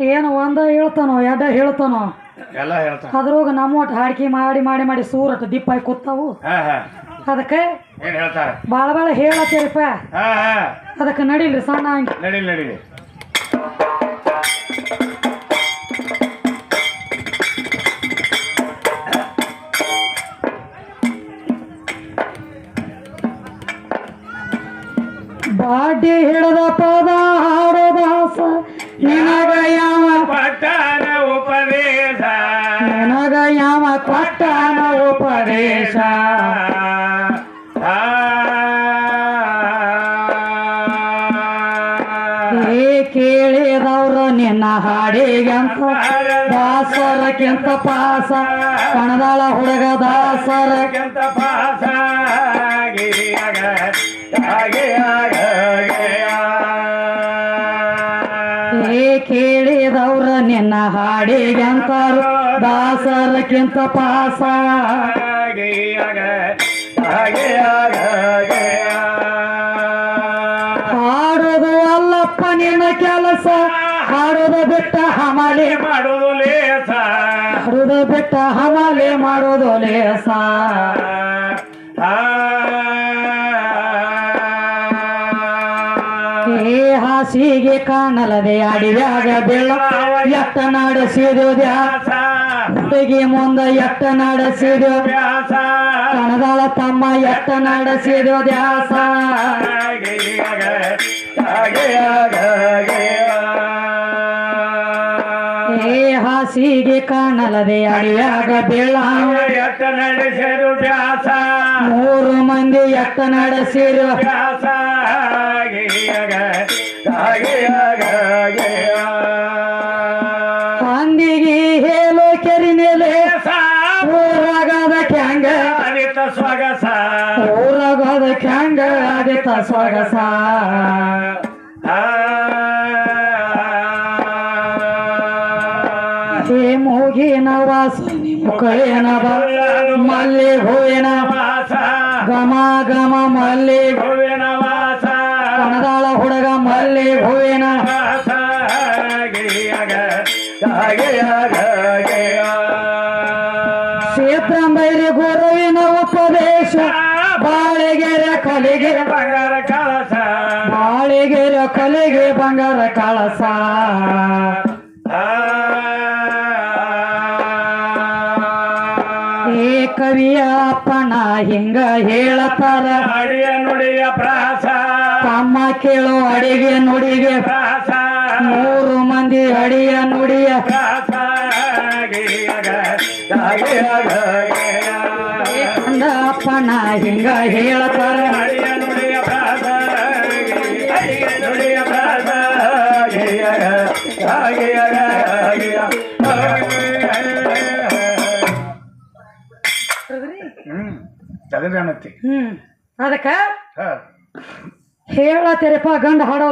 ಏನು ಒಂದ ಹೇಳ್ತಾನೋ ಎಡ ಹೇಳ್ತಾನೋ? ಎಲ್ಲ ಹೇಳ್ತಾನ. ಅದ್ರೋಗ ನಮ್ಮ ಒಟ್ಟು ಹಾಡ್ಕಿ ಮಾಡಿ ಮಾಡಿ ಮಾಡಿ ಸೂರಟ್ ದಿಪ್ಪಾಗಿ ಕೂತಾವು. ಹಾ ಹಾ. ಅದಕ್ಕೆ ಏನ್ ಹೇಳ್ತಾರೆ? ಭಾಳ ಭಾಳ ಹೇಳತ್ತೀರಪ್ಪ. ಹಾ ಹಾ. ಅದಕ್ಕೆ ನಡೀಲ್ರಿ ಸಣ್ಣ ಹಂಗೆ ನಡೀಲಿ ನಡೀಲಿ. ಬಾಡ್ಡಿ ಹಿಡದ ಪದ ನಿನಗ ಯಾವ ಪಟ್ಟಣ ಉಪದೇಶ ನಿನಗ ಯಾವ ಪಟ್ಟನ ಉಪದೇಶ ಕೇಳಿದವ್ರ ನಿನ್ನ ಹಾಡಿಗೆಂತ ದಾಸರಕ್ಕಿಂತ ಪಾಸ ಕಣದಾಳ ಹುಡುಗ ದಾಸರ ಕೆಂತ ಪಾಸ ಏ ಕೇಳಿದವ್ರ ನಿನ್ನ ಹಾಡಿಗಂತಾರು ದಾಸರಕ್ಕಿಂತ ಪಾಸ. ಹಾಡೋದು ಅಲ್ಲಪ್ಪ ನಿನ್ನ ಕೆಲಸ ಹಾಡೋದು ಬಿಟ್ಟ ಹಮಾಲೆ. ಮಾಡೋದು ಲೇಸ. ಹಾಡೋದು ಬಿಟ್ಟ ಹಮಾಲೆ ಮಾಡೋದು ಲೇಸ. ಏ ಹಾಸಿಗೆ ಕಾಣಲದೆ ಅಡಿಯಾಗ ಬೆಳ್ಳ ಎಟ್ಟ ನಡೆಸಿದು ದ್ಯಾಸ ಮುಂದ ಎತ್ತ ನಡೆಸಿದು ದ್ಯಾಸ ಕಣದಾಳ ತಮ್ಮ ಎತ್ತ ನಡೆಸಿದು ದ್ಯಾಸ ಏ ಹಾಸಿಗೆ ಕಾಣಲದೆ ಅಡಿಯಾಗ ಬೆಳ್ಳ ಎಟ್ಟ ನಡೆಸಿರು ವ್ಯಾಸ ಮೂರು ಮಂದಿ ಎಟ್ಟ ನಡೆಸಿರು ವ್ಯಾಸ. ಅಂದಿಗೆ ಕೆರಿ ನೆಲೆ ಊರಾಗದ ಕ್ಯಾಂಗ. ಅದಿತ ಸ್ವಾಗಸ ಊರಾಗದ ಕ್ಯಾಂಗ ಅದಿತ ಸ್ವಾಗಸ ಮೂಗಿನ ವಾಸನೆ ಬ, ಮಲ್ಲಿ ಹೂವಿನ ವಾಸ. ಗಮ ಗಮ ಮಲ್ಲಿ ಹೂವಿನ ವಾಸ. ಹೂವಿನ ಕ್ಷೇತ್ರ ಗುರುವಿನ ಉಪದೇಶ, ಬಾಳೆಗೆರೆ ಕಲಿಗೆ ಬಂಗಾರ ಕಳಸ ಬಾಳೆಗೆರೆ ಕಲಿಗೆ ಬಂಗಾರ ಕಳಸ. ಕವಿಯ ಅಪ್ಪನ ಹಿಂಗ ಹೇಳತಾರ. ಅಡಿಯ ನುಡಿಯ ಪ್ರಾಸ ಕೇಳೋ ಅಡಿಗೆ ನುಡಿಗೆ. ಪ್ರಾಸ ಮೂರು ಮಂದಿ ಅಡಿಯ ನುಡಿಯ ಪ್ರಾಸ ಗಿರಿಯಾಗ ಹಾಗೆಯಾಗ ಕಂದ ಅಪ್ಪನ ಹಿಂಗ ಹೇಳತಾರ ಹ್ಮ್. ಅದಕ್ಕ? ಹಾ ಹೇಳತ್ತೀರಪ್ಪ ಗಂಡ ಹಾಡೋ